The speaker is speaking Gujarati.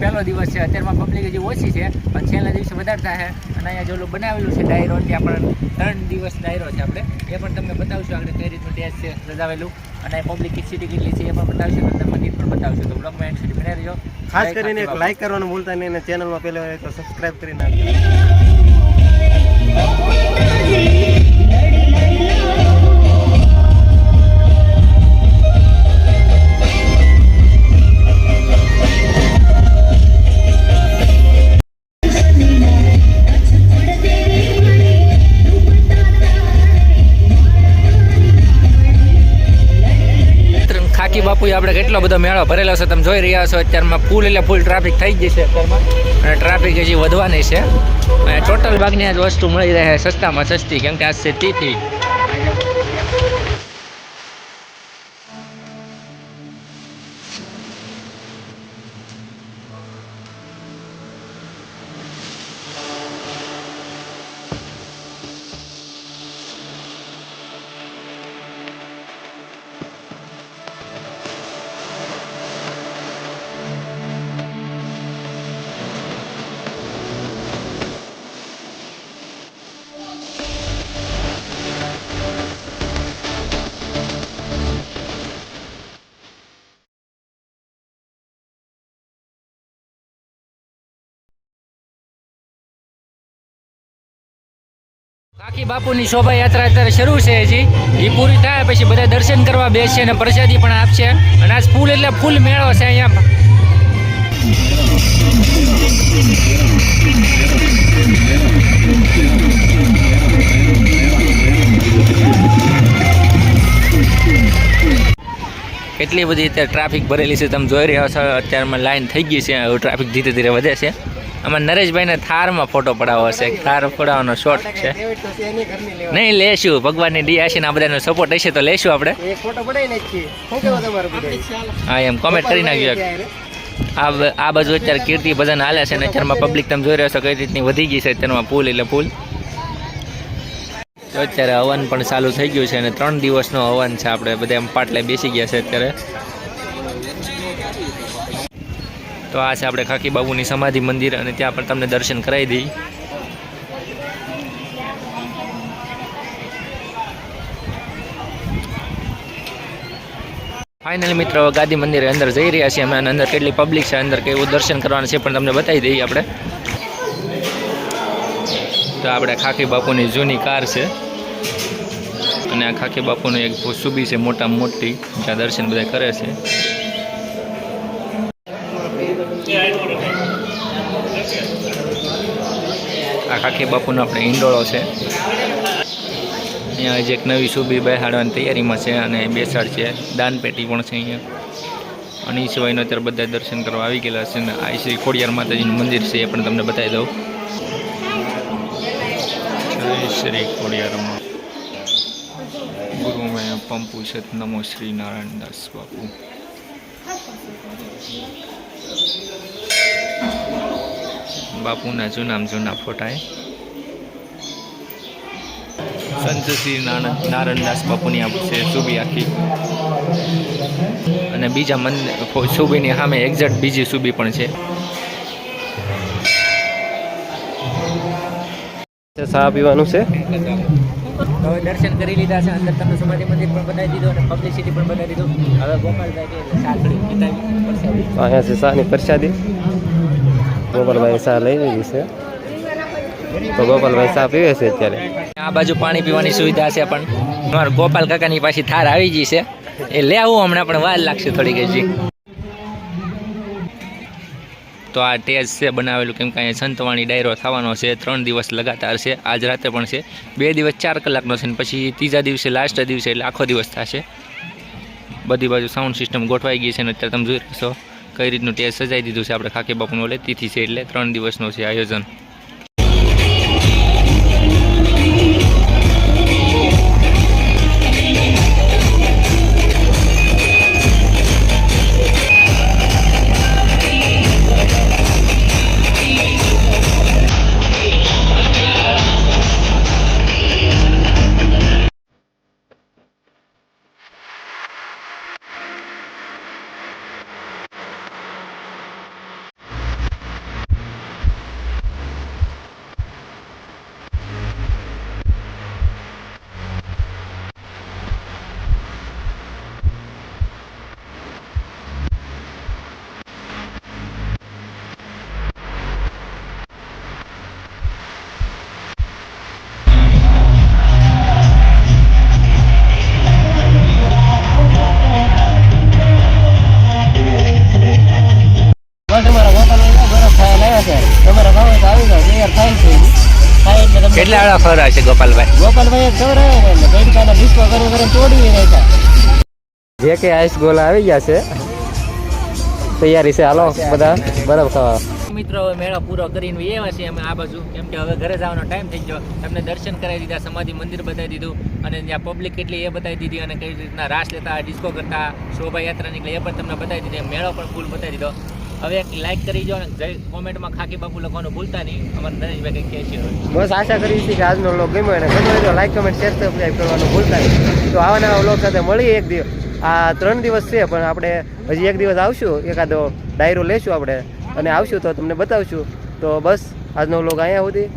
પહેલો દિવસ છે. અત્યારમાં પબ્લિક હજી ઓછી છે પણ છેલ્લા દિવસે વધારે થાય અને અહીંયા જે બનાવેલું છે ડાયરો ત્યાં પણ ત્રણ દિવસ ડાયરો છે આપણે. એ પણ તમને બતાવશું આગળ કઈ રીતનું ટેસ્ટ છે સજાવેલું અને પબ્લિક સિટી કેટલી છે એ પણ બતાવશું. તમને મંદિર પણ બતાવશું. તો બ્લોગમાં એન્ડ સુધી બનાવી રહેજો. ખાસ કરીને એક લાઈક કરવાનું ભૂલતા નહીં અને ચેનલમાં પહેલો તો સબસ્ક્રાઇબ કરી નાખજો. ખાકી બાપુ આપણે કેટલો બધો મેળો ભરેલો છે તમે જોઈ રહ્યા છો, અત્યારમાં ફૂલ એટલે ફૂલ ટ્રાફિક થઈ ગઈ છે અત્યારમાં. અને ટ્રાફિક હજી વધવાની છે. ટોટલ ભાગની આજ વસ્તુ મળી રહે સસ્તામાં સસ્તી, કેમ કે આજ છે તિથિ કાકી બાપુની શોભાયાત્રા અત્યારે શરૂ છે હજી. એ પૂરી થાય પછી બધા દર્શન કરવા બેસશે અને પ્રસાદી પણ આપશે. અને આજ ફૂલ એટલે ફૂલ મેળો છે અહીંયા. કેટલી બધી અત્યારે ટ્રાફિક ભરેલી છે તમે જોઈ રહ્યા છો. અત્યારમાં લાઈન થઈ ગઈ છે. ટ્રાફિક ધીરે ધીરે વધે છે. આમાં નરેશભાઈને થારમાં ફોટો પડાવવો છે. થાર પડાવવાનો શોટ છે. નહીં લેશું. ભગવાનની ડિયાશીને આ બધાનો સપોર્ટ હશે તો લેશું આપણે. હા એમ કોમેન્ટ કરી નાખજો આ આ બાજુ અત્યારે કીર્તિ ભજન હાલે છે અને અત્યારમાં પબ્લિક તમે જોઈ રહ્યો છો કઈ રીતની વધી ગઈ છે અત્યારમાં પુલ એટલે ફૂલ તો અત્યારે હવન પણ ચાલુ થઈ ગયું છે અને ત્રણ દિવસનો હવન છે આપણે બધા એમ પાટલે બેસી ગયા છે અત્યારે. તો આ છે આપણે ખાકી બાબુની સમાધિ મંદિર અને ત્યાં પણ તમને દર્શન કરાવી દઈ. ફાઇનલી મિત્રો, ગાદી મંદિરે અંદર જઈ રહ્યા છીએ. અમે અંદર કેટલી પબ્લિક છે, અંદર કેવું દર્શન કરવાનું છે પણ તમને બતાવી દઈએ આપણે. તો આપણે ખાકી બાપુની જૂની કાર છે. અને આ ખાકી બાપુની એક સુબી છે મોટા મોટી. જ્યાં દર્શન બધા કરે છે. ખાકી બાપુનો આપણે ઈંડોળો છે. અહીંયા હજી એક નવી સુબી બેહાડવાની તૈયારીમાં છે અને બેસાડ છે. દાનપેટી પણ છે અહીંયા. અને એ સિવાયનો અત્યારે બધા દર્શન કરવા આવી ગયેલા છે અને આ શ્રી ખોડિયાર માતાજીનું મંદિર છે એ પણ તમને બતાવી દઉં. શ્રી ખોડિયારમાં ગુરુ મેં પંપુ છે. નમો શ્રી નારાયણ દાસ બાપુ. બાપુના જૂના જૂના ફોટા એ. સંત શ્રી નારાયણ નારાયણદાસ બાપુની આ છે સુબી આખી. અને બીજા મન સુબીની સામે એક્ઝેક્ટ બીજી સુબી પણ છે. ચા પીવાનું છે? હવે દર્શન કરી લીધા છે. અંદર તમને સમાધિ મંદિર પણ બનાવી દીધું અને પબ્લિસિટી પણ બનાવી દીધું. હવે ગોપાલભાઈ અહીંયા છે શાની પ્રસાદી. ગોપાલભાઈ ચા લઈ લીધી છે. તો ગોપાલભાઈ ચા પીવે છે અત્યારે. આ બાજુ પાણી પીવાની સુવિધા છે પણ અમારા ગોપાલ કાકાની પાછી થાર આવી ગઈ છે. એ લેવું હમણાં, પણ વાર લાગશે થોડીક હજી. તો આ ટેજ છે બનાવેલું, કેમ કે અહીંયા સંતવાણી ડાયરો થવાનો છે. ત્રણ દિવસ લગાતાર છે. આજ રાતે પણ છે. બે દિવસ ચાર કલાકનો છે ને પછી ત્રીજા દિવસે લાસ્ટ દિવસે એટલે આખો દિવસ થશે. બધી બાજુ સાઉન્ડ સિસ્ટમ ગોઠવાઈ ગઈ છે ને અત્યારે તમે જોઈ રહેશો કઈ રીતનું ટેસ્ટ સજાઈ દીધું છે? આપણે ખાકી બાપુનું એટલે તિથિ છે એટલે ત્રણ દિવસનું છે આયોજન. દાડા ફરા છે ગોપાલભાઈ? ગોપાલભાઈ ને ગઈકાલે ડિસ્કો કરી કરીને તોડી જે કે આઈસ ગોલા આવી ગયા છે. તૈયારી છે હાલો બધા બરફ ખાવા. મિત્રો હવે મેળો પૂરો કરીને એવા છીએ અમે આ બાજુ. કેમ કે હવે ઘરે જવાનો ટાઈમ થઈ ગયો. તમને દર્શન કરાવી દીધા સમાધિ મંદિર બતાવી દીધું અને ત્યાં પબ્લિક કેટલી એ બતાવી દીધી અને કઈ રીતના રાસ લેતા ડિસ્કો કરતા શોભાયાત્રા નીકળે એ પણ તમને બતાવી દીધી. મેળો પણ ફૂલ બતાવી દીધો. હવે એક લાઈક કરી જય કોમેન્ટમાં ખાકી બાપુ લખવાનું ભૂલતા નહીં. અમારે નરેશભાઈ કંઈક કહે છે બસ આશા કરીએ છીએ કે આજનો વ્લોગ ગમ્યો અને ગમ્યો તો લાઈક કમેન્ટ શેર સબસ્ક્રાઈબ કરવાનું ભૂલતા નહીં. તો આવા નવા વ્લોગ સાથે મળીએ એક દિવસ આ ત્રણ દિવસ છે, પણ આપણે હજી એક દિવસ આવશું. એકાદો ડાયરો લેશું આપણે અને આવશું તો તમને બતાવશું. તો બસ, આજનો વ્લોગ અહીંયા સુધી.